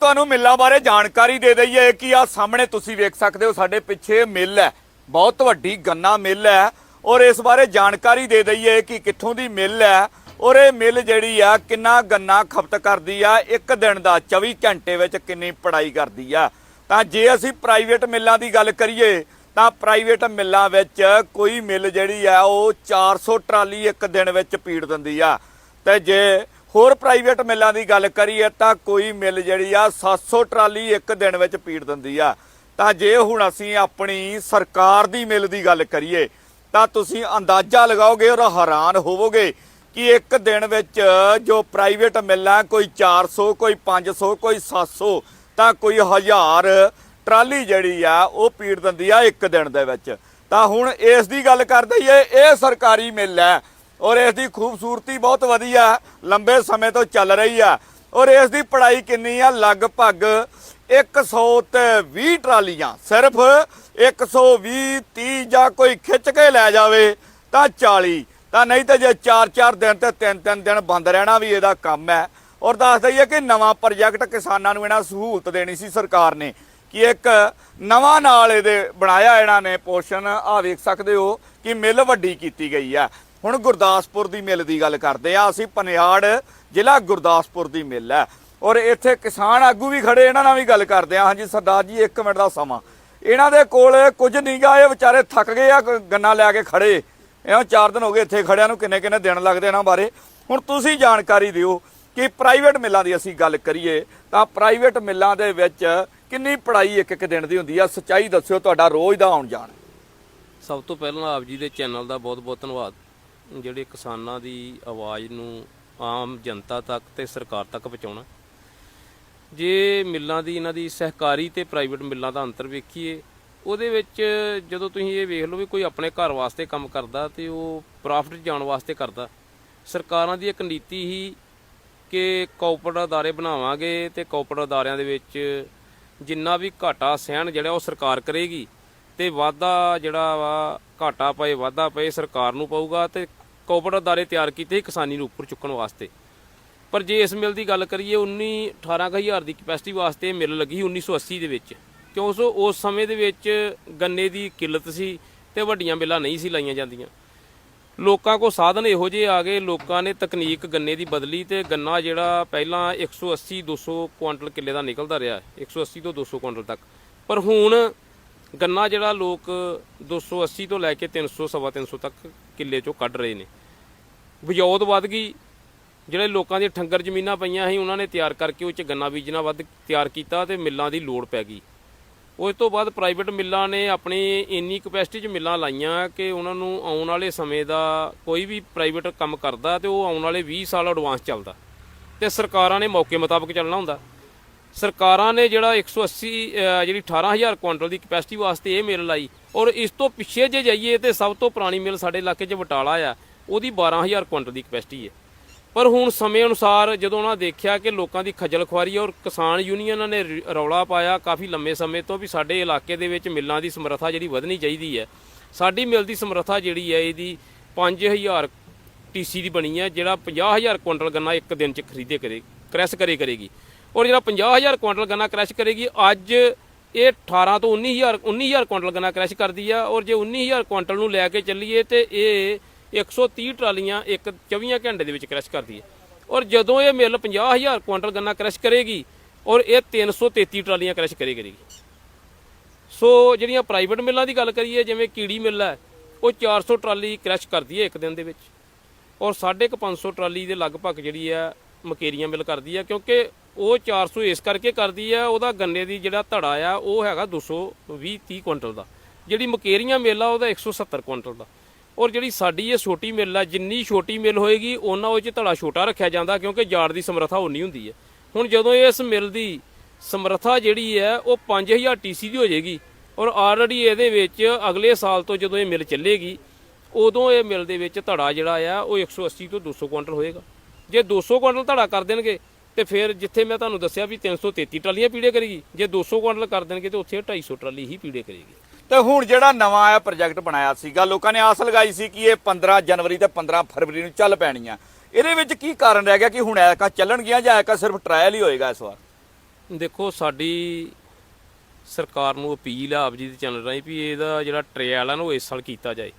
ਤੁਹਾਨੂੰ ਮਿੱਲਾਂ ਬਾਰੇ ਜਾਣਕਾਰੀ ਦੇ ਦਈਏ ਕਿ ਆ ਸਾਹਮਣੇ ਤੁਸੀਂ ਵੇਖ ਸਕਦੇ ਹੋ, ਸਾਡੇ ਪਿੱਛੇ ਮਿੱਲ ਹੈ। ਬਹੁਤ ਵੱਡੀ ਗੰਨਾ ਮਿੱਲ ਹੈ ਔਰ ਇਸ ਬਾਰੇ ਜਾਣਕਾਰੀ ਦੇ ਦਈਏ ਕਿ ਕਿੱਥੋਂ ਦੀ ਮਿੱਲ ਹੈ ਔਰ ਇਹ ਮਿੱਲ ਜਿਹੜੀ ਆ, ਕਿੰਨਾ ਗੰਨਾ ਖਪਤ ਕਰਦੀ ਆ, ਇੱਕ ਦਿਨ ਦਾ 24 ਘੰਟੇ ਵਿੱਚ ਕਿੰਨੀ ਪੜਾਈ ਕਰਦੀ ਆ। ਤਾਂ ਜੇ ਅਸੀਂ ਪ੍ਰਾਈਵੇਟ ਮਿੱਲਾਂ ਦੀ ਗੱਲ ਕਰੀਏ, ਤਾਂ ਪ੍ਰਾਈਵੇਟ ਮਿੱਲਾਂ ਵਿੱਚ ਕੋਈ ਮਿੱਲ ਜਿਹੜੀ ਆ, ਉਹ 400 ਟਰਾਲੀ ਇੱਕ ਦਿਨ ਵਿੱਚ ਪੀੜ ਦਿੰਦੀ ਆ। ਤੇ ਜੇ ਹੋਰ ਪ੍ਰਾਈਵੇਟ ਮਿੱਲਾਂ ਦੀ ਗੱਲ ਕਰੀਏ ਤਾਂ ਕੋਈ ਮਿੱਲ ਜਿਹੜੀ ਆ 700 ਟਰਾਲੀ ਇੱਕ ਦਿਨ ਵਿੱਚ ਪੀੜ ਦਿੰਦੀ ਆ। ਤਾਂ ਜੇ ਹੁਣ ਅਸੀਂ ਆਪਣੀ ਸਰਕਾਰ ਦੀ ਮਿੱਲ ਦੀ ਗੱਲ ਕਰੀਏ, ਤਾਂ ਤੁਸੀਂ ਅੰਦਾਜ਼ਾ ਲਗਾਓਗੇ ਔਰ ਹੈਰਾਨ ਹੋਵੋਗੇ ਕਿ ਇੱਕ ਦਿਨ ਵਿੱਚ ਜੋ ਪ੍ਰਾਈਵੇਟ ਮਿੱਲਾਂ ਕੋਈ 400 ਕੋਈ 500 ਕੋਈ 700 ਤਾਂ ਕੋਈ 1000 ਟਰਾਲੀ ਜਿਹੜੀ ਆ ਉਹ ਪੀੜ ਦਿੰਦੀ ਆ ਇੱਕ ਦਿਨ ਦੇ ਵਿੱਚ। ਤਾਂ ਹੁਣ ਇਸ ਦੀ ਗੱਲ ਕਰਦੇ ਏ ਇਹ ਸਰਕਾਰੀ ਮਿੱਲ ਹੈ। ਔਰ ਇਸ ਦੀ ਖੂਬਸੂਰਤੀ ਬਹੁਤ ਵਧੀਆ ਲੰਬੇ ਸਮੇਂ ਤੋਂ ਚੱਲ ਰਹੀ ਆ। ਔਰ ਇਸ ਦੀ ਪੜਾਈ ਕਿੰਨੀ ਆ? ਲਗਭਗ 120 ਟਰਾਲੀਆਂ। ਸਿਰਫ 120 30 ਜਾਂ ਕੋਈ ਖਿੱਚ ਕੇ ਲੈ ਜਾਵੇ ਤਾਂ 40 ਤਾਂ ਨਹੀਂ ਤਾਂ ਜੇ 4-4 ਦਿਨ ਤੇ 3-3 ਦਿਨ ਬੰਦ ਰਹਿਣਾ ਵੀ ਇਹਦਾ ਕੰਮ ਹੈ। ਔਰ ਦੱਸ ਦਈਏ ਕਿ ਨਵਾਂ ਪ੍ਰੋਜੈਕਟ ਕਿਸਾਨਾਂ ਨੂੰ ਇਹਨਾਂ ਸਹੂਲਤ ਦੇਣੀ ਸੀ ਸਰਕਾਰ ਨੇ ਕਿ ਇੱਕ ਨਵਾਂ ਨਾਲ ਇਹਦੇ ਬਣਾਇਆ ਇਹਨਾਂ ਨੇ ਪੋਰਸ਼ਨ। ਆ ਵੇਖ ਸਕਦੇ ਹੋ ਕਿ ਮਿੱਲ ਵੱਡੀ ਕੀਤੀ ਗਈ ਆ। ਹੁਣ ਗੁਰਦਾਸਪੁਰ ਦੀ ਮਿੱਲ ਦੀ ਗੱਲ ਕਰਦੇ ਆ, ਅਸੀਂ ਪਨਿਆੜ ਜ਼ਿਲ੍ਹਾ ਗੁਰਦਾਸਪੁਰ ਦੀ ਮਿੱਲ ਹੈ। ਔਰ ਇੱਥੇ ਕਿਸਾਨ ਆਗੂ ਵੀ ਖੜੇ, ਇਹਨਾਂ ਨਾਲ ਵੀ ਗੱਲ ਕਰਦੇ ਆ। ਹਾਂਜੀ, ਸਰਦਾਰ ਜੀ 1 ਮਿੰਟ ਦਾ ਸਮਾਂ। ਇਹਨਾਂ ਦੇ ਕੋਲ ਕੁਝ ਨਹੀਂ ਗਾ, ਇਹ ਵਿਚਾਰੇ ਥੱਕ ਗਏ ਆ ਗੰਨਾ ਲੈ ਕੇ ਖੜੇ। ਇਹਨੂੰ 4 ਦਿਨ ਹੋ ਗਏ ਇੱਥੇ ਖੜਿਆਂ ਨੂੰ ਕਿੰਨੇ ਕਿੰਨੇ ਦਿਨ ਲੱਗਦੇ ਇਹਨਾਂ ਬਾਰੇ। ਹੁਣ ਤੁਸੀਂ ਜਾਣਕਾਰੀ ਦਿਓ ਕਿ ਪ੍ਰਾਈਵੇਟ ਮਿੱਲਾਂ ਦੀ ਅਸੀਂ ਗੱਲ ਕਰੀਏ, ਤਾਂ ਪ੍ਰਾਈਵੇਟ ਮਿੱਲਾਂ ਦੇ ਵਿੱਚ ਕਿੰਨੀ ਪੜਾਈ ਇੱਕ ਇੱਕ ਦਿਨ ਦੀ ਹੁੰਦੀ ਆ? ਸੱਚਾਈ ਦੱਸਿਓ, ਤੁਹਾਡਾ ਰੋਜ਼ ਦਾ ਆਉਣ ਜਾਣ ਸਭ ਤੋਂ ਪਹਿਲਾਂ ਆਪ ਜੀ ਦੇ ਚੈਨਲ ਦਾ ਬਹੁਤ-ਬਹੁਤ ਧੰਨਵਾਦ। ਜਿਹੜੇ ਕਿਸਾਨਾਂ ਦੀ ਆਵਾਜ਼ ਨੂੰ ਆਮ ਜਨਤਾ ਤੱਕ ਤੇ ਸਰਕਾਰ ਤੱਕ ਪਹੁੰਚਾਉਣਾ। ਜੇ ਮਿੱਲਾਂ ਦੀ ਇਹਨਾਂ ਦੀ ਸਹਿਕਾਰੀ ਤੇ ਪ੍ਰਾਈਵੇਟ ਮਿੱਲਾਂ ਦਾ ਅੰਤਰ ਵੇਖੀਏ, ਉਹਦੇ ਵਿੱਚ ਜਦੋਂ ਤੁਸੀਂ ਇਹ ਵੇਖ ਲਓ ਵੀ ਕੋਈ ਆਪਣੇ ਘਰ ਵਾਸਤੇ ਕੰਮ ਕਰਦਾ ਤੇ ਉਹ ਪ੍ਰੋਫਿਟ ਜਾਣ ਵਾਸਤੇ ਕਰਦਾ, ਸਰਕਾਰਾਂ ਦੀ ਇੱਕ ਨੀਤੀ ਹੀ ਕਿ ਕਾਰਪੋਰੇਟ ਅਦਾਰੇ ਬਣਾਵਾਂਗੇ ਤੇ ਕਾਰਪੋਰੇਟ ਅਦਾਰਿਆਂ ਦੇ ਵਿੱਚ ਜਿੰਨਾ ਵੀ ਘਾਟਾ ਸਹਿਣ ਜਿਹੜਾ ਉਹ ਸਰਕਾਰ ਕਰੇਗੀ ਤੇ ਵਾਧਾ ਜਿਹੜਾ ਵਾ ਘਾਟਾ ਪਏ, ਵਾਧਾ ਪਏ ਸਰਕਾਰ ਨੂੰ ਪਊਗਾ ਤੇ ਕਾਰਪੋਰੇਟ ਅਦਾਰੇ ਤਿਆਰ ਕੀਤੇ ਸੀ ਕਿਸਾਨੀ ਨੂੰ ਉੱਪਰ ਚੁੱਕਣ ਵਾਸਤੇ। ਪਰ ਜੇ ਇਸ ਮਿਲ ਦੀ ਗੱਲ ਕਰੀਏ 19 18000 ਦੀ ਕਪੈਸਿਟੀ ਵਾਸਤੇ ਇਹ ਮਿਲ ਲੱਗੀ ਸੀ 1980 ਦੇ ਵਿੱਚ। ਕਿਉਂ ਸੋ ਉਸ ਸਮੇਂ ਦੇ ਵਿੱਚ ਗੰਨੇ ਦੀ ਕਿੱਲਤ ਸੀ ਤੇ ਵੱਡੀਆਂ ਮਿੱਲਾਂ ਨਹੀਂ ਸੀ ਲਾਈਆਂ ਜਾਂਦੀਆਂ। ਲੋਕਾਂ ਕੋ ਸਾਧਨ ਇਹੋ ਜਿਹੇ ਆ ਗਏ, ਲੋਕਾਂ ਨੇ ਤਕਨੀਕ ਗੰਨੇ ਦੀ ਬਦਲੀ ਤੇ ਗੰਨਾ ਜਿਹੜਾ ਪਹਿਲਾਂ 180 200 ਕੁਆਂਟਲ ਕਿੱਲੇ ਦਾ ਨਿਕਲਦਾ ਰਿਹਾ 180 ਤੋਂ 200 ਕੁਆਂਟਲ ਤੱਕ। ਪਰ ਹੁਣ ਗੰਨਾ ਜਿਹੜਾ ਲੋਕ 280 ਤੋਂ ਲੈ ਕੇ 300 ਸਵਾ 300 ਤੱਕ ਕਿੱਲੇ ਚੋਂ ਕੱਢ ਰਹੇ ਨੇ। ਵਿਜੋਦ ਵੱਧ ਗਈ। ਜਿਹੜੇ ਲੋਕਾਂ ਦੀਆਂ ਠੰਗਰ ਜ਼ਮੀਨਾਂ ਪਈਆਂ ਸੀ, ਉਹਨਾਂ ਨੇ ਤਿਆਰ ਕਰਕੇ ਉਹ ਚ ਗੰਨਾ ਬੀਜਣਾ ਵੱਧ ਤਿਆਰ ਕੀਤਾ ਤੇ ਮਿੱਲਾਂ ਦੀ ਲੋੜ ਪੈ ਗਈ। ਉਸ ਤੋਂ ਬਾਅਦ ਪ੍ਰਾਈਵੇਟ ਮਿੱਲਾਂ ਨੇ ਆਪਣੀ ਇੰਨੀ ਕਪੈਸਿਟੀ 'ਚ ਮਿੱਲਾਂ ਲਾਈਆਂ ਕਿ ਉਹਨਾਂ ਨੂੰ ਆਉਣ ਵਾਲੇ ਸਮੇਂ ਦਾ ਕੋਈ ਵੀ ਪ੍ਰਾਈਵੇਟ ਕੰਮ ਕਰਦਾ ਤੇ ਉਹ ਆਉਣ ਵਾਲੇ 20 ਸਾਲ ਐਡਵਾਂਸ ਚੱਲਦਾ। ਤੇ ਸਰਕਾਰਾਂ ਨੇ ਮੌਕੇ ਮੁਤਾਬਕ ਚੱਲਣਾ ਹੁੰਦਾ। ਸਰਕਾਰਾਂ ਨੇ ਜਿਹੜਾ 180 ਅਹ, ਜਿਹੜੀ 18000 ਕੁਇੰਟਲ ਦੀ ਕਪੈਸਿਟੀ ਵਾਸਤੇ ਇਹ ਮਿਲ ਲਾਈ ਔਰ ਇਸ ਤੋਂ ਪਿੱਛੇ ਜੇ ਜਾਈਏ ਤੇ ਸਭ ਤੋਂ ਪੁਰਾਣੀ ਮਿਲ ਸਾਡੇ ਇਲਾਕੇ 'ਚ ਬਟਾਲਾ ਆ, ਉਹਦੀ 12000 ਕੁਇੰਟਲ ਦੀ ਕਪੈਸਿਟੀ ਹੈ। ਪਰ ਹੁਣ ਸਮੇਂ ਅਨੁਸਾਰ ਜਦੋਂ ਉਹਨਾਂ ਦੇਖਿਆ ਕਿ ਲੋਕਾਂ ਦੀ ਖੱਜਲ ਖੁਆਰੀ ਔਰ ਕਿਸਾਨ ਯੂਨੀਅਨਾਂ ਨੇ ਰ- ਰੌਲਾ ਪਾਇਆ, ਕਾਫੀ ਲੰਮੇ ਸਮੇਂ ਤੋਂ ਵੀ ਸਾਡੇ ਇਲਾਕੇ ਦੇ ਵਿੱਚ ਮਿੱਲਾਂ ਦੀ ਸਮਰੱਥਾ ਜਿਹੜੀ ਵਧਣੀ ਚਾਹੀਦੀ ਹੈ। ਸਾਡੀ ਮਿਲ ਦੀ ਸਮਰੱਥਾ ਜਿਹੜੀ ਹੈ, ਇਹਦੀ 5000 ਟੀਸੀ ਦੀ ਬਣੀ ਹੈ, ਜਿਹੜਾ 50000 ਕੁਇੰਟਲ ਗੰਨਾ ਇੱਕ ਦਿਨ ਚ ਖਰੀਦੇ ਕਰੇ, ਕ੍ਰੈਸ਼ ਕਰੇ ਕਰੇਗੀ। ਔਰ ਜਿਹੜਾ 50000 ਕੁਇੰਟਲ ਗੰਨਾ ਕ੍ਰੈਸ਼ ਕਰੇਗੀ, ਅੱਜ ਇਹ 18 ਤੋਂ 19000 19000 ਕੁਇੰਟਲ ਗੰਨਾ ਕ੍ਰੈਸ਼ ਕਰਦੀ ਆ। ਔਰ ਜੇ 19000 ਕੁਇੰਟਲ ਨੂੰ ਲੈ ਕੇ ਚੱਲੀਏ ਤੇ ਇਹ 130 ਟਰਾਲੀਆਂ ਇੱਕ 24 ਘੰਟੇ ਦੇ ਵਿੱਚ ਕ੍ਰੈਸ਼ ਕਰਦੀ ਹੈ ਔਰ ਜਦੋਂ ਇਹ ਮਿਲ 50000 ਕੁਇੰਟਲ ਗੰਨਾ ਕ੍ਰੈਸ਼ ਕਰੇਗੀ, ਔਰ ਇਹ 333 ਟਰਾਲੀਆਂ ਕ੍ਰੈਸ਼ ਕਰੇ ਕਰੇਗੀ ਸੋ ਜਿਹੜੀਆਂ ਪ੍ਰਾਈਵੇਟ ਮਿੱਲਾਂ ਦੀ ਗੱਲ ਕਰੀਏ, ਜਿਵੇਂ ਕੀੜੀ ਮਿੱਲ ਹੈ, ਉਹ 400 ਟਰਾਲੀ ਕ੍ਰੈਸ਼ ਕਰਦੀ ਹੈ ਇੱਕ ਦਿਨ ਦੇ ਵਿੱਚ। ਔਰ 550 ਟਰਾਲੀ ਦੇ ਲਗਭਗ ਜਿਹੜੀ ਹੈ ਮਕੇਰੀਆਂ ਮਿਲ ਕਰਦੀ ਹੈ ਕਿਉਂਕਿ ਉਹ 400 ਇਸ ਕਰਕੇ ਕਰਦੀ ਹੈ ਉਹਦਾ ਗੰਨੇ ਦੀ ਜਿਹੜਾ ਧੜਾ ਆ, ਉਹ ਹੈਗਾ 220 30 ਕੁਇੰਟਲ ਦਾ। ਜਿਹੜੀ ਮਕੇਰੀਆਂ ਮਿਲ ਆ ਉਹਦਾ 170 ਕੁਇੰਟਲ ਦਾ। ਔਰ ਜਿਹੜੀ ਸਾਡੀ ਇਹ ਛੋਟੀ ਮਿਲ ਆ, ਜਿੰਨੀ ਛੋਟੀ ਮਿਲ ਹੋਏਗੀ, ਉਹਨਾਂ ਉਹ 'ਚ ਧੜਾ ਛੋਟਾ ਰੱਖਿਆ ਜਾਂਦਾ, ਕਿਉਂਕਿ ਜਾੜ ਦੀ ਸਮਰੱਥਾ ਉਨੀ ਹੁੰਦੀ ਹੈ ਹੁਣ ਜਦੋਂ ਇਸ ਮਿਲ ਦੀ ਸਮਰੱਥਾ ਜਿਹੜੀ ਹੈ ਉਹ 5000 ਟੀਸੀ ਦੀ ਹੋ ਜਾਏਗੀ, ਔਰ ਆਲਰੇਡੀ ਇਹਦੇ ਵਿੱਚ ਅਗਲੇ ਸਾਲ ਤੋਂ ਜਦੋਂ ਇਹ ਮਿਲ ਚੱਲੇਗੀ, ਉਦੋਂ ਇਹ ਮਿਲ ਦੇ ਵਿੱਚ ਧੜਾ ਜਿਹੜਾ ਆ, ਉਹ 180 ਤੋਂ 200 ਕੁਇੰਟਲ ਹੋਏਗਾ। ਜੇ 200 ਕੁਇੰਟਲ ਧੜਾ ਕਰ ਦੇਣਗੇ ਤੇ ਫਿਰ ਜਿੱਥੇ ਮੈਂ ਤੁਹਾਨੂੰ ਦੱਸਿਆ ਵੀ 333 ਟਰਾਲੀਆਂ ਪੀੜੇ ਕਰੇਗੀ ਜੇ 200 ਕੁਇੰਟਲ ਕਰ ਦੇਣਗੇ ਤੇ ਉੱਥੇ 250 ਟਰਾਲੀ ਹੀ ਪੀੜੇ ਕਰੇਗੀ। ਤੇ ਹੁਣ ਜਿਹੜਾ ਨਵਾਂ ਆ ਪ੍ਰੋਜੈਕਟ ਬਣਾਇਆ ਸੀਗਾ ਲੋਕਾਂ ਨੇ ਆਸ ਲਗਾਈ ਸੀ ਕਿ ਇਹ 15 ਜਨਵਰੀ ਤੇ 15 ਫਰਵਰੀ ਨੂੰ ਚੱਲ ਪੈਣੀਆਂ। ਇਹਦੇ ਵਿੱਚ ਕੀ ਕਾਰਨ ਰਹਿ ਗਿਆ ਕਿ ਹੁਣ ਐਕਾ ਚੱਲਣਗੀਆਂ ਜਾਂ ਐਕਾ ਸਿਰਫ ਟ੍ਰਾਇਲ ਹੀ ਹੋਏਗਾ ਇਸ ਵਾਰ? ਦੇਖੋ ਸਾਡੀ ਸਰਕਾਰ ਨੂੰ ਅਪੀਲ ਆ ਆਪ ਜੀ ਦੇ ਚੈਨਲ ਰਾਹੀਂ ਵੀ ਇਹਦਾ ਜਿਹੜਾ ਟ੍ਰਾਇਲ ਆ ਨਾ ਉਹ ਇਸ ਸਾਲ ਕੀਤਾ ਜਾਏ।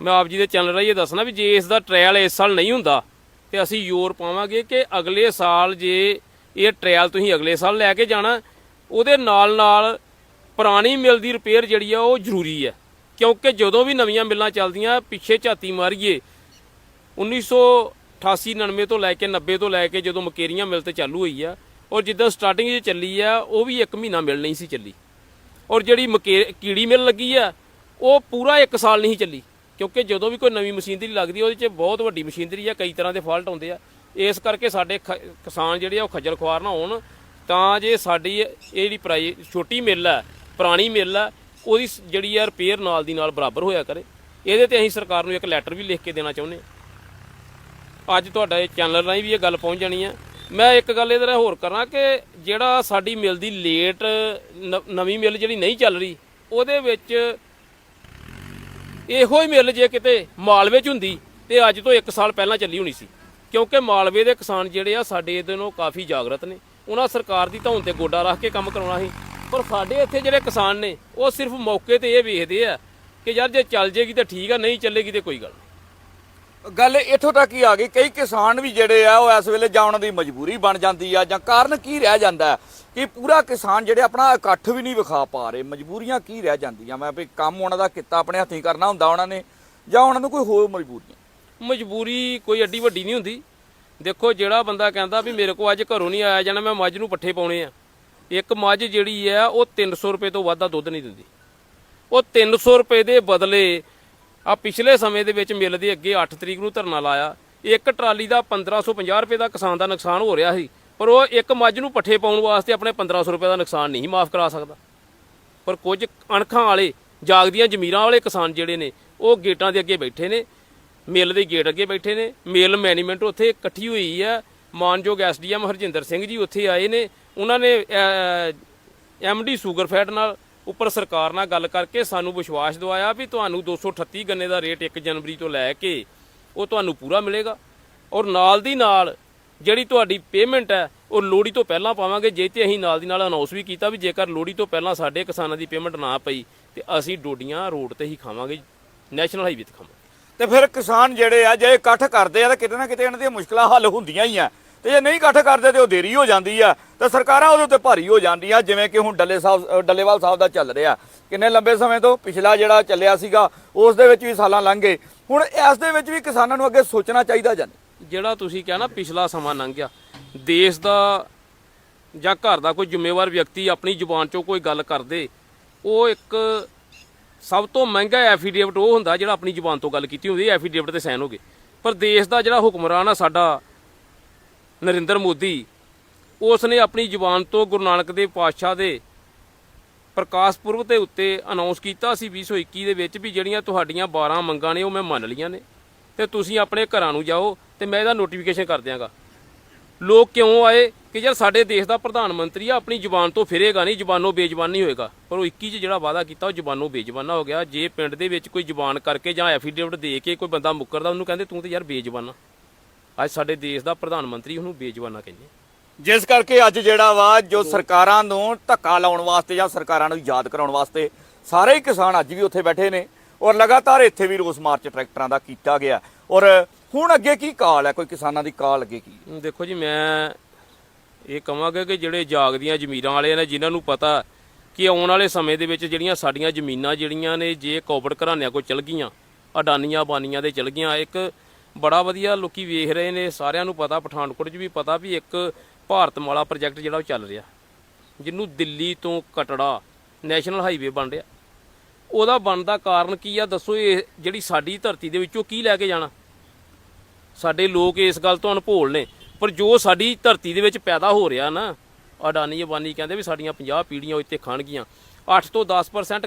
ਮੈਂ ਆਪ ਜੀ ਦੇ ਚੈਨਲ ਰਾਹੀਂ ਇਹ ਦੱਸਣਾ ਵੀ ਜੇ ਇਸ ਦਾ ਟ੍ਰਾਇਲ ਇਸ ਸਾਲ ਨਹੀਂ ਹੁੰਦਾ ਤੇ ਅਸੀਂ ਜ਼ੋਰ ਪਾਵਾਂਗੇ ਕਿ ਅਗਲੇ ਸਾਲ ਜੇ ਇਹ ਟ੍ਰਾਇਲ ਤੁਸੀਂ ਅਗਲੇ ਸਾਲ ਲੈ ਕੇ ਜਾਣਾ, ਉਹਦੇ ਨਾਲ ਨਾਲ ਪੁਰਾਣੀ ਮਿਲ ਦੀ ਰਿਪੇਅਰ ਜਿਹੜੀ ਆ ਉਹ ਜ਼ਰੂਰੀ ਹੈ ਕਿਉਂਕਿ ਜਦੋਂ ਵੀ ਨਵੀਆਂ ਮਿਲਾਂ ਚੱਲਦੀਆਂ, ਪਿੱਛੇ ਝਾਤੀ ਮਾਰੀਏ 1988 99 ਤੋਂ ਲੈ ਕੇ 90 ਤੋਂ ਲੈ ਕੇ ਜਦੋਂ ਮਕੇਰੀਆਂ ਮਿਲ ਤੇ ਚਾਲੂ ਹੋਈ ਆ, ਔਰ ਜਿੱਦਾਂ ਸਟਾਰਟਿੰਗ 'ਚ ਚੱਲੀ ਆ, ਉਹ ਵੀ 1 ਮਹੀਨਾ ਮਿਲ ਨਹੀਂ ਸੀ ਚੱਲੀ। ਔਰ ਜਿਹੜੀ ਮਕੇ, ਕੀੜੀ ਮਿਲ ਲੱਗੀ ਆ, ਉਹ ਪੂਰਾ 1 ਸਾਲ ਨਹੀਂ ਚੱਲੀ। ਕਿਉਂਕਿ ਜਦੋਂ ਵੀ ਕੋਈ ਨਵੀਂ ਮਸ਼ੀਨਰੀ ਲੱਗਦੀ ਉਹਦੇ 'ਚ ਬਹੁਤ ਵੱਡੀ ਮਸ਼ੀਨਰੀ ਆ, ਕਈ ਤਰ੍ਹਾਂ ਦੇ ਫਾਲਟ ਆਉਂਦੇ ਆ। ਇਸ ਕਰਕੇ ਸਾਡੇ ਖ- ਕਿਸਾਨ ਜਿਹੜੇ ਆ, ਉਹ ਖੱਜਲ ਖੁਆਰ ਨਾ ਹੋਣ। ਤਾਂ ਜੇ ਸਾਡੀ ਇਹ ਜਿਹੜੀ ਪ੍ਰਾਈ, ਛੋਟੀ ਮਿਲ ਆ, ਪੁਰਾਣੀ ਮਿਲ ਆ, ਉਹਦੀ ਜਿਹੜੀ ਆ ਰਿਪੇਅਰ ਨਾਲ ਦੀ ਨਾਲ ਬਰਾਬਰ ਹੋਇਆ ਕਰੇ। ਇਹਦੇ ਤੇ ਅਸੀਂ ਸਰਕਾਰ ਨੂੰ ਇੱਕ ਲੈਟਰ ਵੀ ਲਿਖ ਕੇ ਦੇਣਾ ਚਾਹੁੰਦੇ ਅੱਜ ਤੁਹਾਡਾ ਇਹ ਚੈਨਲ ਰਾਹੀਂ ਵੀ ਇਹ ਗੱਲ ਪਹੁੰਚ ਜਾਣੀ ਹੈ ਮੈਂ ਇੱਕ ਗੱਲ ਇਹਦੇ ਨਾਲ ਹੋਰ ਕਰਾਂ ਕਿ ਜਿਹੜਾ ਸਾਡੀ ਮਿਲ ਦੀ ਲੇਟ ਨ- ਨਵੀਂ ਮਿਲ ਜਿਹੜੀ ਨਹੀਂ ਚੱਲ ਰਹੀ, ਉਹਦੇ ਵਿੱਚ ਇਹੋ ਹੀ ਮਿਲ ਜੇ ਕਿਤੇ ਮਾਲਵੇ ਚ ਹੁੰਦੀ, ਤੇ ਅੱਜ ਤੋਂ 1 ਸਾਲ ਪਹਿਲਾਂ ਚੱਲੀ ਹੋਣੀ ਸੀ। ਕਿਉਂਕਿ ਮਾਲਵੇ ਦੇ ਕਿਸਾਨ ਜਿਹੜੇ ਆ, ਸਾਡੇ ਇਹਦੇ ਨੂੰ ਕਾਫੀ ਜਾਗਰਤ ਨੇ। ਉਹਨਾਂ ਸਰਕਾਰ ਦੀ ਧੌਣ ਤੇ ਗੋਡਾ ਰੱਖ ਕੇ ਕੰਮ ਕਰਾਉਣਾ ਸੀ। ਪਰ ਸਾਡੇ ਇੱਥੇ ਜਿਹੜੇ ਕਿਸਾਨ ਨੇ, ਉਹ ਸਿਰਫ ਮੌਕੇ ਤੇ ਇਹ ਵੇਖਦੇ ਆ ਕਿ ਯਾਰ ਜੇ ਚੱਲ ਜੇਗੀ ਤਾਂ ਠੀਕ ਆ, ਨਹੀਂ ਚੱਲੇਗੀ ਤੇ ਕੋਈ ਗੱਲ ਗੱਲ ਇੱਥੋਂ ਤੱਕ ਹੀ ਆ ਗਈ, ਕਈ ਕਿਸਾਨ ਵੀ ਜਿਹੜੇ ਆ, ਉਹ ਇਸ ਵੇਲੇ ਜਾਂ ਉਹਨਾਂ ਦੀ ਮਜਬੂਰੀ ਬਣ ਜਾਂਦੀ ਆ, ਜਾਂ ਕਾਰਨ ਕੀ ਰਹਿ ਜਾਂਦਾ ਕਿ ਪੂਰਾ ਕਿਸਾਨ ਜਿਹੜੇ ਆਪਣਾ ਇਕੱਠ ਵੀ ਨਹੀਂ ਵਿਖਾ ਪਾ ਰਹੇ, ਮਜਬੂਰੀਆਂ ਕੀ ਰਹਿ ਜਾਂਦੀਆਂ? ਮੈਂ ਵੀ ਕੰਮ ਉਹਨਾਂ ਦਾ ਕੀਤਾ, ਆਪਣੇ ਹੱਥੀਂ ਕਰਨਾ ਹੁੰਦਾ ਉਹਨਾਂ ਨੇ, ਜਾਂ ਉਹਨਾਂ ਨੂੰ ਕੋਈ ਹੋਰ ਮਜ਼ਬੂਰੀ ਮਜਬੂਰੀ ਕੋਈ ਐਡੀ ਵੱਡੀ ਨਹੀਂ ਹੁੰਦੀ। ਦੇਖੋ, ਜਿਹੜਾ ਬੰਦਾ ਕਹਿੰਦਾ ਵੀ ਮੇਰੇ ਕੋ ਅੱਜ ਘਰੋਂ ਨਹੀਂ ਆਇਆ ਜਾਣਾ, ਮੈਂ ਮੱਝ ਨੂੰ ਪੱਠੇ ਪਾਉਣੇ ਆ। ਇੱਕ ਮੱਝ ਜਿਹੜੀ ਹੈ ਉਹ 300 ਰੁਪਏ ਤੋਂ ਵੱਧ ਦਾ ਦੁੱਧ ਨਹੀਂ ਦਿੰਦੀ। ਉਹ 300 ਰੁਪਏ ਦੇ ਬਦਲੇ ਆ ਪਿਛਲੇ ਸਮੇਂ ਦੇ ਵਿੱਚ ਮਿਲ ਦੇ ਅੱਗੇ 8 ਤਰੀਕ ਨੂੰ ਧਰਨਾ ਲਾਇਆ। ਇੱਕ ਟਰਾਲੀ ਦਾ 1550 ਰੁਪਏ ਦਾ ਕਿਸਾਨ ਦਾ ਨੁਕਸਾਨ ਹੋ ਰਿਹਾ ਸੀ, ਪਰ ਉਹ ਇੱਕ ਮੱਝ ਨੂੰ ਪੱਠੇ ਪਾਉਣ ਵਾਸਤੇ ਆਪਣੇ 1500 ਰੁਪਏ ਦਾ ਨੁਕਸਾਨ ਨਹੀਂ ਮਾਫ ਕਰਾ ਸਕਦਾ। ਪਰ ਕੁਝ ਅਣਖਾਂ ਵਾਲੇ, ਜਾਗਦੀਆਂ ਜ਼ਮੀਰਾਂ ਵਾਲੇ ਕਿਸਾਨ ਜਿਹੜੇ ਨੇ, ਉਹ ਗੇਟਾਂ ਦੇ ਅੱਗੇ ਬੈਠੇ ਨੇ, ਮਿਲ ਦੇ ਗੇਟ ਅੱਗੇ ਬੈਠੇ ਨੇ। ਮੇਲ ਮੈਨੇਜਮੈਂਟ ਉੱਥੇ ਇਕੱਠੀ ਹੋਈ ਹੈ। ਮਾਨਯੋਗ ਐਸਡੀਐਮ ਹਰਜਿੰਦਰ ਸਿੰਘ ਜੀ ਉੱਥੇ ਆਏ ਨੇ। ਉਹਨਾਂ ਨੇ ਐਮਡੀ ਸ਼ੂਗਰਫੈਡ ਨਾਲ ਉੱਪਰ ਸਰਕਾਰ ਨਾਲ ਗੱਲ ਕਰਕੇ ਸਾਨੂੰ ਵਿਸ਼ਵਾਸ ਦਿਵਾਇਆ ਵੀ ਤੁਹਾਨੂੰ 238 ਗੰਨੇ ਦਾ ਰੇਟ 1 ਜਨਵਰੀ ਤੋਂ ਲੈ ਕੇ ਉਹ ਤੁਹਾਨੂੰ ਪੂਰਾ ਮਿਲੇਗਾ। ਔਰ ਨਾਲ ਦੀ ਨਾਲ ਜਿਹੜੀ ਤੁਹਾਡੀ ਪੇਮੈਂਟ ਹੈ, ਉਹ ਲੋੜੀ ਤੋਂ ਪਹਿਲਾਂ ਪਾਵਾਂਗੇ। ਜੇ ਤੇ ਅਸੀਂ ਨਾਲ ਦੀ ਨਾਲ ਅਨਾਉਂਸ ਵੀ ਕੀਤਾ ਵੀ ਜੇਕਰ ਲੋੜੀ ਤੋਂ ਪਹਿਲਾਂ ਸਾਡੇ ਕਿਸਾਨਾਂ ਦੀ ਪੇਮੈਂਟ ਨਾ ਪਈ, ਤੇ ਅਸੀਂ ਡੋਡੀਆਂ ਰੋਡ ਤੇ ਹੀ ਖਾਵਾਂਗੇ ਨੈਸ਼ਨਲ ਹਾਈਵੇ ਤੇ ਖਾਵਾਂਗੇ। ਤੇ ਫਿਰ ਕਿਸਾਨ ਜਿਹੜੇ ਆ, ਜੇ ਇਕੱਠ ਕਰਦੇ ਆ, ਤਾਂ ਕਿਤੇ ਨਾ ਕਿਤੇ ਇਹਨਾਂ ਦੀਆਂ ਮੁਸ਼ਕਲਾਂ ਹੱਲ ਹੁੰਦੀਆਂ ਹੀ ਆ। ਤੇ ਜੇ ਨਹੀਂ ਇਕੱਠ ਕਰਦੇ ਤੇ ਉਹ ਦੇਰੀ ਹੋ ਜਾਂਦੀ ਆ। ਤੇ ਸਰਕਾਰਾਂ ਉਹਦੇ ਉੱਤੇ ਭਾਰੀ ਹੋ ਜਾਂਦੀਆਂ, ਜਿਵੇਂ ਕਿ ਹੁਣ ਡੱਲੇ ਸਾਹਿਬ ਡੱਲੇਵਾਲ ਸਾਹਿਬ ਦਾ ਚੱਲ ਰਿਹਾ। ਕਿੰਨੇ ਲੰਬੇ ਸਮੇਂ ਤੋਂ ਪਿਛਲਾ ਜਿਹੜਾ ਚੱਲਿਆ ਸੀਗਾ, ਉਸ ਦੇ ਵਿੱਚ ਵੀ ਸਾਲਾਂ ਲੰਘ ਗਏ। ਹੁਣ ਇਸ ਦੇ ਵਿੱਚ ਵੀ ਕਿਸਾਨਾਂ ਨੂੰ ਅੱਗੇ ਸੋਚਣਾ ਚਾਹੀਦਾ ਜਾਂ ਜਿਹੜਾ ਤੁਸੀਂ ਕਿਹਾ ਨਾ, ਪਿਛਲਾ ਸਮਾਂ ਲੰਘ ਗਿਆ। ਦੇਸ਼ ਦਾ ਜਾਂ ਘਰ ਦਾ ਕੋਈ ਜ਼ਿੰਮੇਵਾਰ ਵਿਅਕਤੀ ਆਪਣੀ ਜ਼ੁਬਾਨ ਚੋਂ ਕੋਈ ਗੱਲ ਕਰਦੇ, ਉਹ ਇੱਕ ਸਭ ਤੋਂ ਮਹਿੰਗਾ ਐਫੀਡੇਵਿਟ ਉਹ ਹੁੰਦਾ ਜਿਹੜਾ ਆਪਣੀ ਜ਼ੁਬਾਨ ਤੋਂ ਗੱਲ ਕੀਤੀ ਹੁੰਦੀ ਐਫੀਡੇਵਿਟ ਤੇ ਸਾਈਨ ਹੋ ਗਏ। ਪਰ ਦੇਸ਼ ਦਾ ਜਿਹੜਾ ਹੁਕਮਰਾਨ ਆ, ਸਾਡਾ ਨਰਿੰਦਰ ਮੋਦੀ ਉਸ ਨੇ ਆਪਣੀ ਜ਼ੁਬਾਨ ਤੋਂ ਗੁਰੂ ਨਾਨਕ ਦੇਵ ਪਾਤਸ਼ਾਹ ਦੇ ਪ੍ਰਕਾਸ਼ ਪੁਰਬ ਦੇ ਉੱਤੇ ਅਨਾਉਂਸ ਕੀਤਾ ਸੀ 2021 ਦੇ ਵਿੱਚ ਵੀ ਜਿਹੜੀਆਂ ਤੁਹਾਡੀਆਂ 12 ਮੰਗਾਂ ਨੇ ਉਹ ਮੈਂ ਮੰਨ ਲਈਆਂ ਨੇ। ਤੇ ਤੁਸੀਂ ਆਪਣੇ ਘਰਾਂ ਨੂੰ ਜਾਓ ਤੇ ਮੈਂ ਇਹਦਾ ਨੋਟੀਫਿਕੇਸ਼ਨ ਕਰ ਦਿਆਂਗਾ। ਲੋਕ ਕਿਉਂ ਆਏ? ਕਿ ਯਾਰ ਸਾਡੇ ਦੇਸ਼ ਦਾ ਪ੍ਰਧਾਨ ਮੰਤਰੀ ਆ, ਆਪਣੀ ਜ਼ੁਬਾਨ ਤੋਂ ਫਿਰੇਗਾ ਨਹੀਂ, ਜ਼ੁਬਾਨੋਂ ਬੇਜ਼ੁਬਾਨ ਨਹੀਂ ਹੋਏਗਾ। ਪਰ ਉਹ 21 ਚ ਜਿਹੜਾ ਵਾਅਦਾ ਕੀਤਾ, ਉਹ ਜ਼ੁਬਾਨੋਂ ਬੇਜ਼ਬਾਨਾ ਹੋ ਗਿਆ। ਜੇ ਪਿੰਡ ਦੇ ਵਿੱਚ ਕੋਈ ਜ਼ੁਬਾਨ ਕਰਕੇ ਜਾਂ ਐਫੀਡੇਵਿਟ ਦੇ ਕੇ ਕੋਈ ਬੰਦਾ ਮੁੱਕਰਦਾ, ਉਹਨੂੰ ਕਹਿੰਦੇ ਤੂੰ ਤੇ ਯਾਰ ਬੇਜ਼ਬਾਨਾ ਅੱਜ ਸਾਡੇ ਦੇਸ਼ ਦਾ ਪ੍ਰਧਾਨ ਮੰਤਰੀ ਉਹਨੂੰ ਬੇਜ਼ੁਬਾਨਾ ਕਹਿੰਦੇ ਜਿਸ ਕਰਕੇ ਅੱਜ ਜਿਹੜਾ ਵਾ ਜੋ ਸਰਕਾਰਾਂ ਨੂੰ ਧੱਕਾ ਲਾਉਣ ਵਾਸਤੇ ਜਾਂ ਸਰਕਾਰਾਂ ਨੂੰ ਯਾਦ ਕਰਾਉਣ ਵਾਸਤੇ ਸਾਰੇ ਹੀ ਕਿਸਾਨ ਅੱਜ ਵੀ ਉੱਥੇ ਬੈਠੇ ਨੇ ਔਰ ਲਗਾਤਾਰ ਇੱਥੇ ਵੀ ਰੋਸ ਮਾਰਚ ਟਰੈਕਟਰਾਂ ਦਾ ਕੀਤਾ ਗਿਆ। ਔਰ ਹੁਣ ਅੱਗੇ ਕੀ ਕਾਲ ਹੈ? ਕੋਈ ਕਿਸਾਨਾਂ ਦੀ ਕਾਲ ਅੱਗੇ ਕੀ? ਦੇਖੋ ਜੀ ਮੈਂ ਇਹ ਕਹਾਂਗਾ ਕਿ ਜਿਹੜੇ ਜਾਗਦੀਆਂ ਜ਼ਮੀਰਾਂ ਵਾਲੇ ਨੇ ਜਿਨ੍ਹਾਂ ਨੂੰ ਪਤਾ ਕਿ ਆਉਣ ਵਾਲੇ ਸਮੇਂ ਦੇ ਵਿੱਚ ਜਿਹੜੀਆਂ ਸਾਡੀਆਂ ਜ਼ਮੀਨਾਂ ਜਿਹੜੀਆਂ ਨੇ ਜੇ ਕੋਬੜ ਘਰਾਣਿਆਂ ਕੋਲ ਚਲ ਗਈਆਂ ਅਡਾਨੀਆਂ ਬਾਨੀਆਂ ਦੇ ਚਲ ਗਈਆਂ ਇੱਕ ਬੜਾ ਵਧੀਆ ਲੋਕੀ ਵੇਖ ਰਹੇ ਨੇ, ਸਾਰਿਆਂ ਨੂੰ ਪਤਾ, ਪਠਾਨਕੋਟ 'ਚ ਵੀ ਪਤਾ ਵੀ ਇੱਕ ਭਾਰਤਮਾਲਾ ਪ੍ਰੋਜੈਕਟ ਜਿਹੜਾ ਉਹ ਚੱਲ ਰਿਹਾ। ਜਿਹਨੂੰ ਦਿੱਲੀ ਤੋਂ ਕਟੜਾ ਨੈਸ਼ਨਲ ਹਾਈਵੇ ਬਣ ਰਿਹਾ। ਉਹਦਾ ਬਣਦਾ ਕਾਰਨ ਕੀ ਆ? ਦੱਸੋ ਇਹ ਜਿਹੜੀ ਸਾਡੀ ਧਰਤੀ ਦੇ ਵਿੱਚੋਂ ਕੀ ਲੈ ਕੇ ਜਾਣਾ? ਸਾਡੇ ਲੋਕ ਇਸ ਗੱਲ ਤੋਂ ਅਣਭੋਲ ਨੇ। ਪਰ ਜੋ ਸਾਡੀ ਧਰਤੀ ਦੇ ਵਿੱਚ ਪੈਦਾ ਹੋ ਰਿਹਾ ਨਾ, ਅਡਾਨੀ ਅਬਾਨੀ ਕਹਿੰਦੇ ਵੀ ਸਾਡੀਆਂ 50 ਪੀੜ੍ਹੀਆਂ ਉਹ ਇੱਥੇ ਖਾਣਗੀਆਂ। 8 ਤੋਂ 10%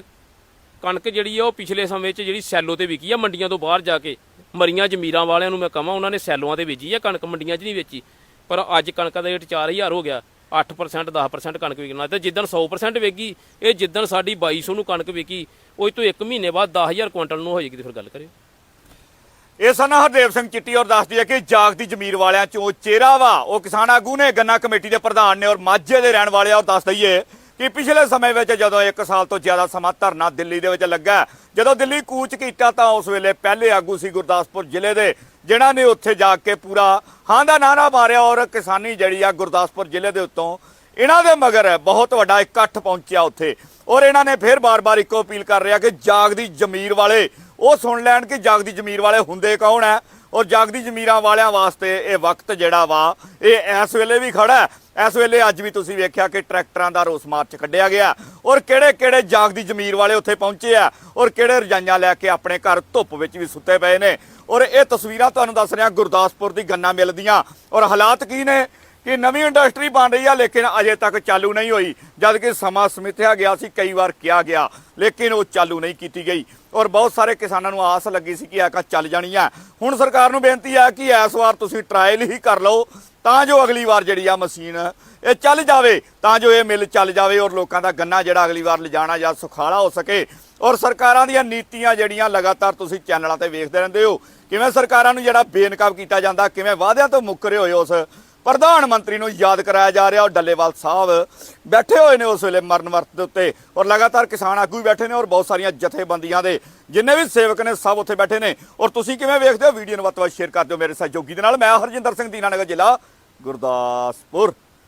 ਕਣਕ ਜਿਹੜੀ ਆ ਉਹ ਪਿਛਲੇ ਸਮੇਂ 'ਚ ਜਿਹੜੀ ਸੈਲੋ ਤੇ ਵਿਕੀ ਆ ਮੰਡੀਆਂ ਤੋਂ ਬਾਹਰ ਜਾ ਕੇ। ਮਰੀਆਂ ਜ਼ਮੀਰਾਂ ਵਾਲਿਆਂ ਨੂੰ ਮੈਂ ਕਹਾਂ, ਉਹਨਾਂ ਨੇ ਸੈਲੋਆਂ ਤੇ ਵੇਚੀ ਆ, ਕਣਕ ਮੰਡੀਆਂ 'ਚ ਨਹੀਂ ਵੇਚੀ। ਪਰ ਅੱਜ ਕਣਕ ਦਾ ਰੇਟ 4000 ਹੋ ਗਿਆ 8% 10% ਕਣਕ ਵਿਕਣਾ ਤੇ ਜਿੱਦਣ 100% ਵੇਗੀ, ਇਹ ਜਿੱਦਣ ਸਾਡੀ 2200 ਨੂੰ ਕਣਕ ਵਿਕੀ, ਉਹ ਤੋਂ ਇੱਕ ਮਹੀਨੇ ਬਾਅਦ 10000 ਕੁਇੰਟਲ ਨੂੰ ਹੋਏਗੀ ਤੇ ਫਿਰ ਗੱਲ ਕਰਿਓ। ਇਹ ਸਨ ਹਰਦੇਵ ਸਿੰਘ ਚਿੱਟੀ ਔਰ ਦੱਸਦੀ ਹੈ ਕਿ ਜਾਗਦੀ ਜ਼ਮੀਰ ਵਾਲਿਆਂ ਚੋਂ ਚਿਹਰਾ ਵਾ। ਉਹ ਕਿਸਾਨ ਆਗੂ ਨੇ ਗੰਨਾ ਕਮੇਟੀ ਦੇ ਪ੍ਰਧਾਨ ਨੇ ਔਰ ਮਾਝੇ ਦੇ ਰਹਿਣ ਵਾਲੇ ਆ ਔਰ ਦੱਸ ਦਈਏ ਕਿ ਪਿਛਲੇ ਸਮੇਂ ਵਿੱਚ ਜਦੋਂ 1 ਸਾਲ ਤੋਂ ਜ਼ਿਆਦਾ ਸਮਾਂ ਧਰਨਾ ਦਿੱਲੀ ਦੇ ਵਿੱਚ ਲੱਗਾ, ਜਦੋਂ ਦਿੱਲੀ ਕੂਚ ਕੀਤਾ ਤਾਂ ਉਸ ਵੇਲੇ ਪਹਿਲੇ ਆਗੂ ਸੀ ਗੁਰਦਾਸਪੁਰ ਜ਼ਿਲ੍ਹੇ ਦੇ, ਜਿਨ੍ਹਾਂ ਨੇ ਉੱਥੇ ਜਾ ਕੇ ਪੂਰਾ ਹਾਂ ਦਾ ਨਾਰਾ ਮਾਰਿਆ ਔਰ ਕਿਸਾਨੀ ਜਿਹੜੀ ਆ ਗੁਰਦਾਸਪੁਰ ਜ਼ਿਲ੍ਹੇ ਦੇ ਉੱਤੋਂ ਇਹਨਾਂ ਦੇ ਮਗਰ ਬਹੁਤ ਵੱਡਾ ਇਕੱਠ ਪਹੁੰਚਿਆ ਉੱਥੇ। ਔਰ ਇਹਨਾਂ ਨੇ ਫਿਰ ਬਾਰ-ਬਾਰ ਇੱਕੋ ਅਪੀਲ ਕਰ ਰਿਹਾ ਕਿ ਜਾਗਦੀ ਜ਼ਮੀਰ ਵਾਲੇ, ਉਹ ਸੁਣ ਲੈਣ ਕਿ ਜਾਗਦੀ ਜ਼ਮੀਰ ਵਾਲੇ ਹੁੰਦੇ ਕੌਣ ਹੈ ਔਰ ਜਾਗਦੀ ਜ਼ਮੀਰਾਂ ਵਾਲਿਆਂ ਵਾਸਤੇ ਇਹ ਵਕਤ ਜਿਹੜਾ ਵਾ, ਇਹ ਇਸ ਵੇਲੇ ਵੀ ਖੜਾ ਹੈ। ਇਸ ਵੇਲੇ ਅੱਜ ਵੀ ਤੁਸੀਂ ਵੇਖਿਆ ਕਿ ਟਰੈਕਟਰਾਂ ਦਾ ਰੋਸ ਮਾਰਚ ਕੱਢਿਆ ਗਿਆ। ਔਰ ਕਿਹੜੇ ਕਿਹੜੇ ਜਾਗਦੀ ਜ਼ਮੀਰ ਵਾਲੇ ਉੱਥੇ ਪਹੁੰਚੇ ਆ ਔਰ ਕਿਹੜੇ ਰਜਾਈਆਂ ਲੈ ਕੇ ਆਪਣੇ ਘਰ ਧੁੱਪ ਵਿੱਚ ਵੀ ਸੁੱਤੇ ਪਏ ਨੇ। ਔਰ ਇਹ ਤਸਵੀਰਾਂ ਤੁਹਾਨੂੰ ਦੱਸ ਰਿਹਾ, ਗੁਰਦਾਸਪੁਰ ਦੀ ਗੰਨਾ ਮਿਲ ਦੀਆਂ। ਔਰ ਹਾਲਾਤ ਕੀ ਨੇ? ਕਿ ਨਵੀਂ ਇੰਡਸਟਰੀ ਬਣ ਰਹੀ ਆ, ਲੇਕਿਨ ਅਜੇ ਤੱਕ ਚਾਲੂ ਨਹੀਂ ਹੋਈ। ਜਦ ਕਿ ਸਮਾਂ ਸਮਿਥਿਆ ਗਿਆ ਸੀ, ਕਈ ਵਾਰ ਕਿਹਾ ਗਿਆ, ਲੇਕਿਨ ਉਹ ਚਾਲੂ ਨਹੀਂ ਕੀਤੀ ਗਈ। ਔਰ ਬਹੁਤ ਸਾਰੇ ਕਿਸਾਨਾਂ ਨੂੰ ਆਸ ਲੱਗੀ ਸੀ ਕਿ ਆਕਾ ਚੱਲ ਜਾਣੀ ਆ। ਹੁਣ ਸਰਕਾਰ ਨੂੰ ਬੇਨਤੀ ਹੈ ਕਿ ਇਸ ਵਾਰ ਤੁਸੀਂ ਟਰਾਇਲ ਹੀ ਕਰ ਲਓ, ਤਾਂ ਜੋ ਅਗਲੀ ਵਾਰ ਜਿਹੜੀ ਆ ਮਸ਼ੀਨ, ਇਹ ਚੱਲ ਜਾਵੇ, ਤਾਂ ਜੋ ਇਹ ਮਿਲ ਚੱਲ ਜਾਵੇ ਔਰ ਲੋਕਾਂ ਦਾ ਗੰਨਾ ਜਿਹੜਾ ਅਗਲੀ ਵਾਰ ਲਿਜਾਣਾ ਜਾਂ ਸੁਖਾਲਾ ਹੋ ਸਕੇ। ਔਰ ਸਰਕਾਰਾਂ ਦੀਆਂ ਨੀਤੀਆਂ ਜਿਹੜੀਆਂ ਲਗਾਤਾਰ ਤੁਸੀਂ ਚੈਨਲਾਂ ਤੇ ਵੇਖਦੇ ਰਹਿੰਦੇ ਹੋ, ਕਿਵੇਂ ਸਰਕਾਰਾਂ ਨੂੰ ਜਿਹੜਾ ਬੇਨਕਾਬ ਕੀਤਾ ਜਾਂਦਾ, ਕਿਵੇਂ ਵਾਅਦਿਆਂ ਤੋਂ ਮੁੱਕਰੇ ਹੋਏ ਉਸ ਪ੍ਰਧਾਨ ਮੰਤਰੀ ਨੂੰ ਯਾਦ ਕਰਾਇਆ ਜਾ ਰਿਹਾ ਔਰ ਡੱਲੇਵਾਲ ਸਾਹਿਬ ਬੈਠੇ ਹੋਏ ਨੇ ਉਸ ਵੇਲੇ ਮਰਨ ਵਰਤ ਦੇ ਉੱਤੇ ਔਰ ਲਗਾਤਾਰ ਕਿਸਾਨ ਆਗੂ ਵੀ ਬੈਠੇ ਨੇ ਔਰ ਬਹੁਤ ਸਾਰੀਆਂ ਜਥੇਬੰਦੀਆਂ ਦੇ ਜਿੰਨੇ ਵੀ ਸੇਵਕ ਨੇ ਸਭ ਉੱਥੇ ਬੈਠੇ ਨੇ ਔਰ ਤੁਸੀਂ ਕਿਵੇਂ ਵੇਖਦੇ ਹੋ? ਵੀਡੀਓ ਨੂੰ ਵੱਧ ਤੋਂ ਵੱਧ ਸ਼ੇਅਰ ਕਰ ਦਿਓ ਮੇਰੇ ਸਹਿਯੋਗੀ ਦੇ ਨਾਲ। ਮੈਂ ਹਰਜਿੰਦਰ ਸਿੰਘ ਦੀਨਾਨਗਰ ਜ਼ਿਲ੍ਹਾ ਗੁਰਦਾਸਪੁਰ।